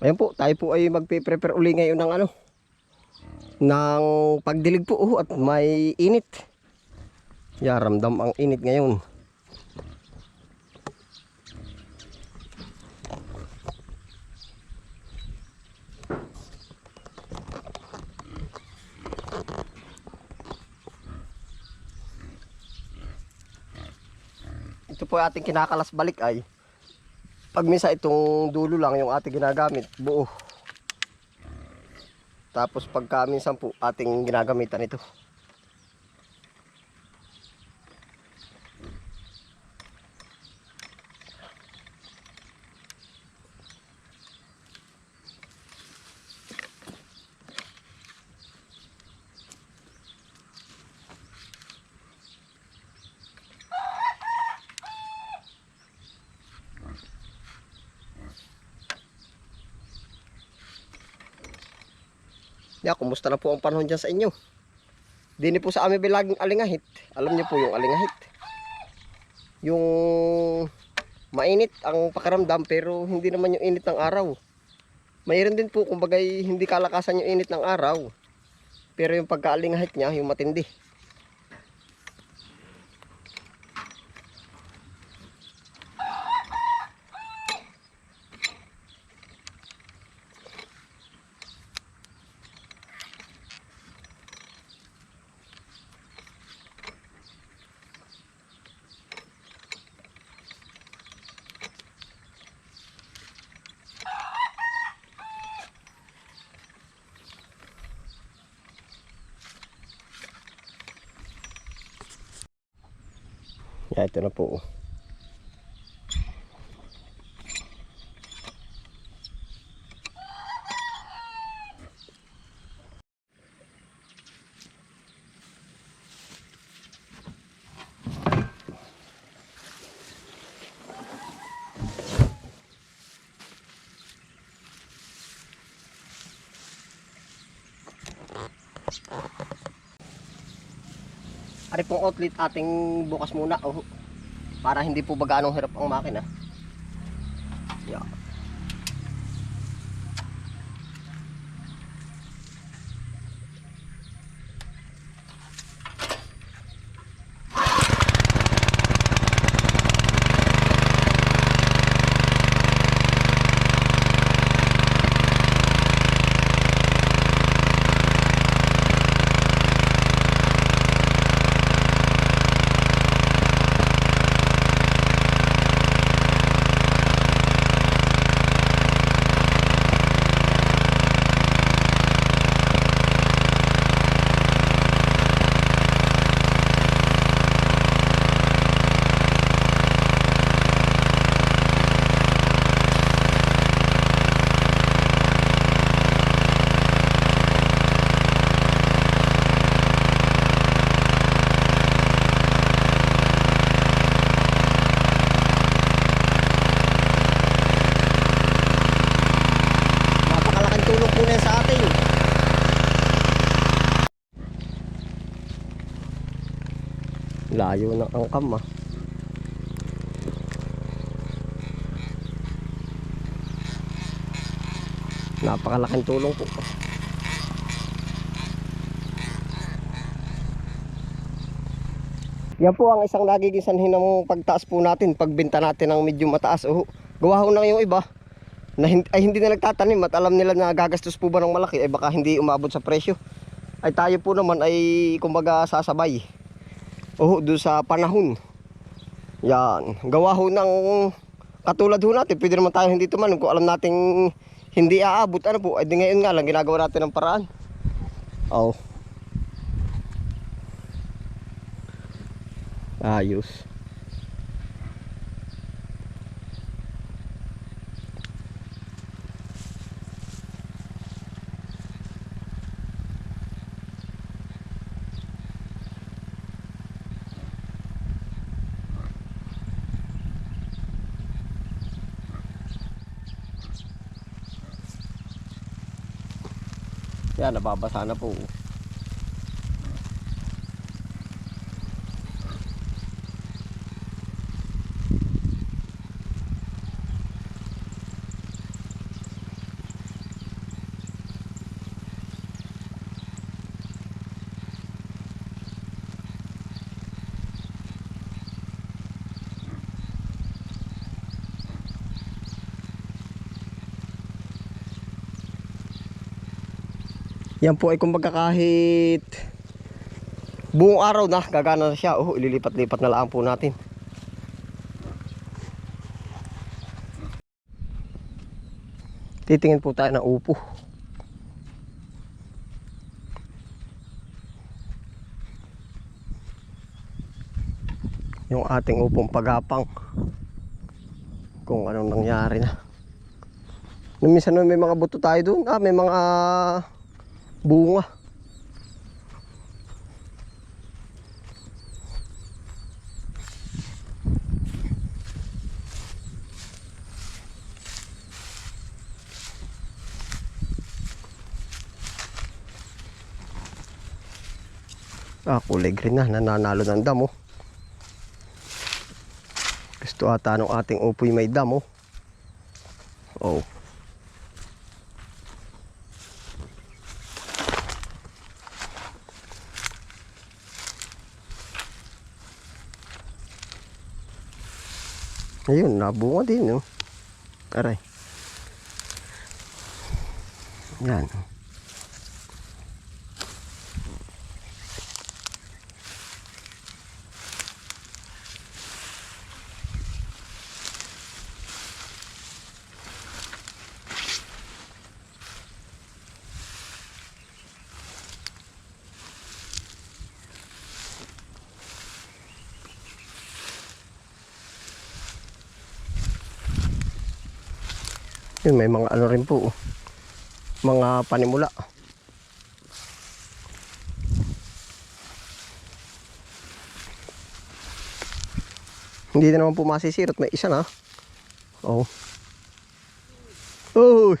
Ayan po, tayo po ay magpe-prepare uli ngayon ng ano, ng pagdilig po oh, at may init. Ya, ramdam ang init ngayon. Ito po ating kinakalas balik ay pag misa itong dulo lang yung ating ginagamit, buo. Tapos pagka minsan po ating ginagamitan ito. Ya, kumusta na po ang panahon dyan sa inyo? Dini po sa amin bilaging alingahit. Alam niyo po yung alingahit. Yung mainit ang pakiramdam pero hindi naman yung init ng araw. Mayroon din po kumbaga hindi kalakasan yung init ng araw. Pero yung pagkaalingahit niya, yung matindi. Ya, ito na po. Ari pong outlet ating bukas muna. Oh, para hindi po ba ganong hirap ang makina. Yeah. Napakalaking tulong po na yan sa atin. Layo ng angkam ah. Napakalaking tulong po. Yan po ang isang nagiging sanhin ng pagtaas po natin, pagbenta natin ng medyo mataas. Oh, gawa ho na yung iba na hindi, ay hindi na nagtatanim at alam nila na gagastos po ba ng malaki ay baka hindi umabot sa presyo. Ay tayo po naman ay kumbaga sasabay. Oh, doon sa panahon. Yan, gawa ho ng katulad ho natin, pwede naman tayo hindi tumanim kung alam nating hindi aabot ano po, ay di ngayon nga lang ginagawa natin ng paraan. Oh. Ayos. 这样的吧，把它不。Yan po ay kumbaga kahit buong araw na gagana na siya. Oh, ililipat-lipat na lang po natin. Titingin po tayo ng upo. Yung ating upong pagapang. Kung anong nangyari na. Minsan may mga buto tayo doon. Ah, may mga bunga. Ah, kulay green na. Nananalo ng damo. Gusto ata nung ating upoy may damo. Oh. Ayun, nabunga din, no? Aray. Yan. Yun, may mga ano rin po. oh. Mga panimula. Hindi na naman po masisirot. May isa na. Oh. Oh.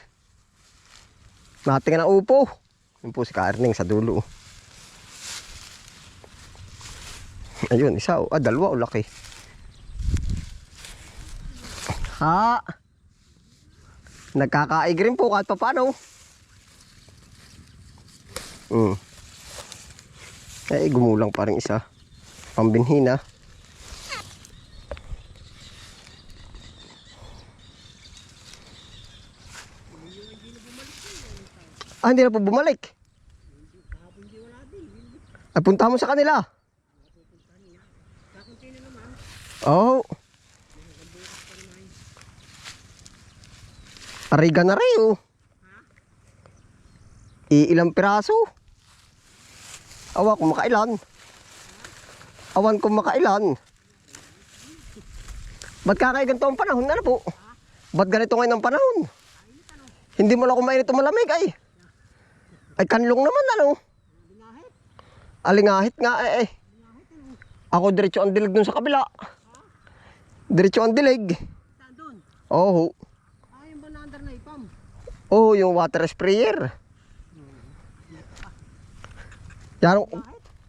Nating na upo. Yun po si Karning sa dulo. Ayun, isa. oh. Ah, dalawa. Oh, laki. Ha? Nagkakaig rin po kahit paano. Hmm. Eh, gumulang pa rin isa. Pambinhi na. Ah, hindi na po bumalik. Ay, punta mo sa kanila. Oh. Ariga na rin oh. Iilang piraso. Awa kung makailan. Awan kung makailan. Ba't kakay ganito ang panahon? Ano po? Ba't ganito ngayon ang panahon? Hindi mo lang kumainit o malamig ay. Ay kanlong naman ano. Alingahit nga eh. eh. Ako diretso ang dilig dun sa kabila. Diretso ang dilig. Saan? Oo. Ah, yung banandar na ipam. Oh, yung water sprayer. Yan,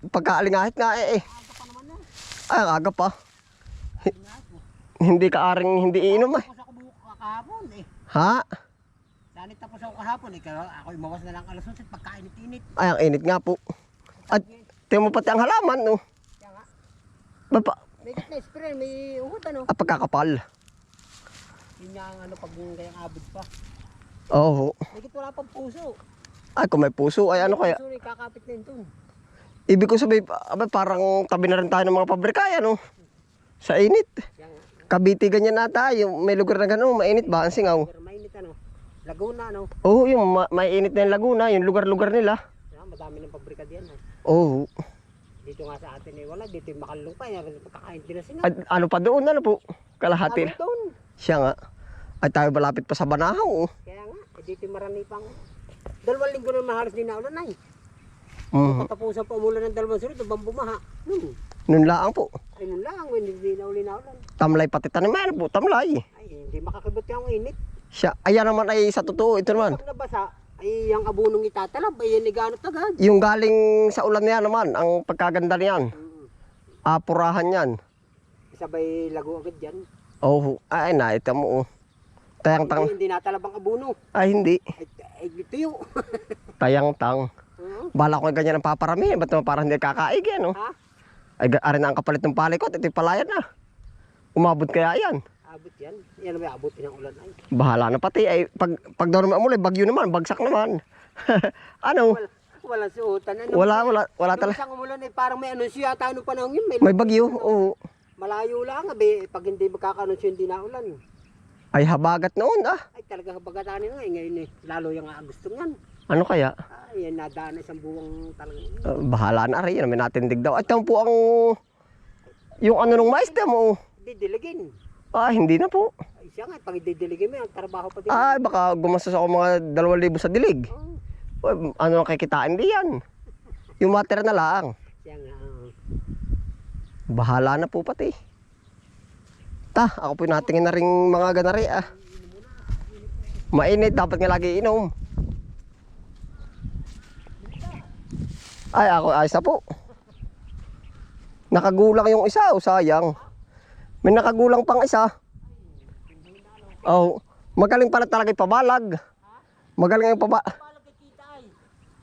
pagkaalingahit nga eh. eh. Ay, aga pa. Hi- hindi ka aring hindi iinom eh. Kahapon eh. Ha? Sanit tapos ako kahapon eh. Kaya ako imawas na lang alas 11 pagkainit-init. Ay, ang init nga po. At tingnan mo pati ang halaman, no? Kaya nga. Baba, May na spray, may uhod ano. ah, pagkakapal. Yun nga ang ano pag gayang abot pa. Oo. May wala pang puso. Ay, kung may puso, ay ano kaya? Puso kakapit na yun dun. Ibig ko sabihin, abay, parang tabi na rin tayo ng mga pabrika, ano? Sa init. Cavite ganyan na tayo. May lugar na gano'n, mainit ba? Ang singaw. Pero mainit ano. Laguna ano. Oo, yung ma- mainit na yung Laguna, yung lugar-lugar nila. Kaya madami ng pabrika diyan. Eh. Oo. Dito nga sa atin eh wala. Dito yung makalung pa. Yan, pagkakain din na sila. At ano pa doon, ano po? Kalahati. Ano doon? Siya nga. Ay tayo malapit pa sa Banahaw. oh. Kaya nga. Eh, dito marami pang... Dalawang linggo na mahalos din na ulan ay. Mhm. Patapusan pa umulan ng dalawang sunod, bang bumaha. Hmm. Noon lang po. Ay, lang, when hindi na uli na ulan. Tamlay pati taniman po, tamlay. Ay, hindi makakibot yung init. Siya, ayan naman ay sa totoo, ito naman. Pag nabasa, ay yung abunong itatalab, ay yan nagano agad. Yung galing sa ulan niya naman, ang pagkaganda niyan. Mm. Apurahan yan. Sabay lago agad yan. Oh, ay na, ito mo. oh. Tayang tang. Hindi, hindi natalab ang abuno. Ay hindi. Ay, ay tuyo. Tayang tang. Hmm? Bala ko ganyan ang paparami. Ba't naman parang hindi kakaig yan, oh. ha? Ay, arin na ang kapalit ng palikot. Ito yung palayan na. Umabot kaya yan. Abot yan. Yan may abutin ng ulan ay. Bahala na pati. Ay, pag, pag daw naman umulay, bagyo naman, bagsak naman. ano? Wala, walang suotan. Ano, Wala, wala, wala Nung talaga. isang umulan eh, parang may anunsyo yata nung panahon yun. May, May bagyo, oo. Malayo lang, abe, pag hindi magkakanunsyo hindi na ulan. Ay, habagat noon ah. Ay talaga habagatanin nga eh, ngayon eh. Lalo yung Agustong yan. Ano kaya? Ay, yan nadaan na isang buwang talagang. Uh, bahala na rin, may natindig daw. At yan po ang, yung ano nung mais mo. Didiligin. Ah, hindi na po. Ay siya nga, pag didiligin mo yan, trabaho pa din. Ay, baka gumastos ako mga 2,000 sa dilig. Oh, Well, ano ang kikitain di yan? Yung matera na lang. siya nga. oh. Bahala na po pati. Ta, ako po natingin na rin mga ganari ah. Mainit, dapat nga lagi inom. Ay, ako ayos na po. Nakagulang yung isa, o sayang. May nakagulang pang isa. Oh, magaling pala talaga yung pabalag. Magaling yung paba.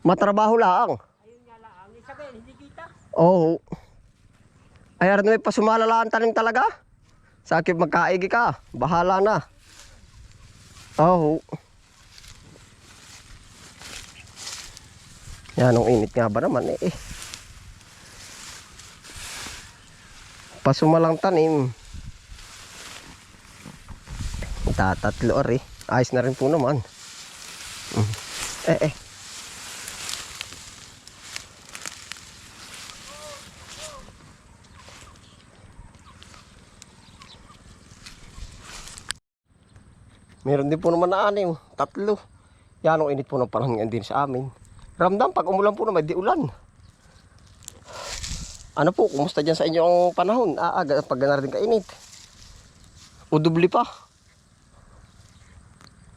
Matrabaho lang. Ayun nga lang. Ang isa hindi kita. Oo. Ay, aran may pasumalalaan tanim talaga. Sa akin magkaigi ka. Bahala na. Oo. Yan, ang init nga ba naman eh. Pasumalang tanim. Tatatlo ari. Ayos na rin po naman. Mm. Eh eh. Meron din po naman na anim, tatlo. Yan ang init po ng panahon din sa amin. Ramdam, pag umulan po naman, di ulan. Ano po, kumusta dyan sa inyo ang panahon? Ah, ah, pag gana rin kainit. O dubli pa.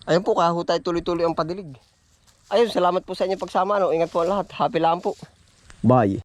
Ayun po, kahutay tuloy-tuloy ang padilig. Ayun, salamat po sa inyong pagsama. Ano? Ingat po ang lahat. Happy lang po. Bye.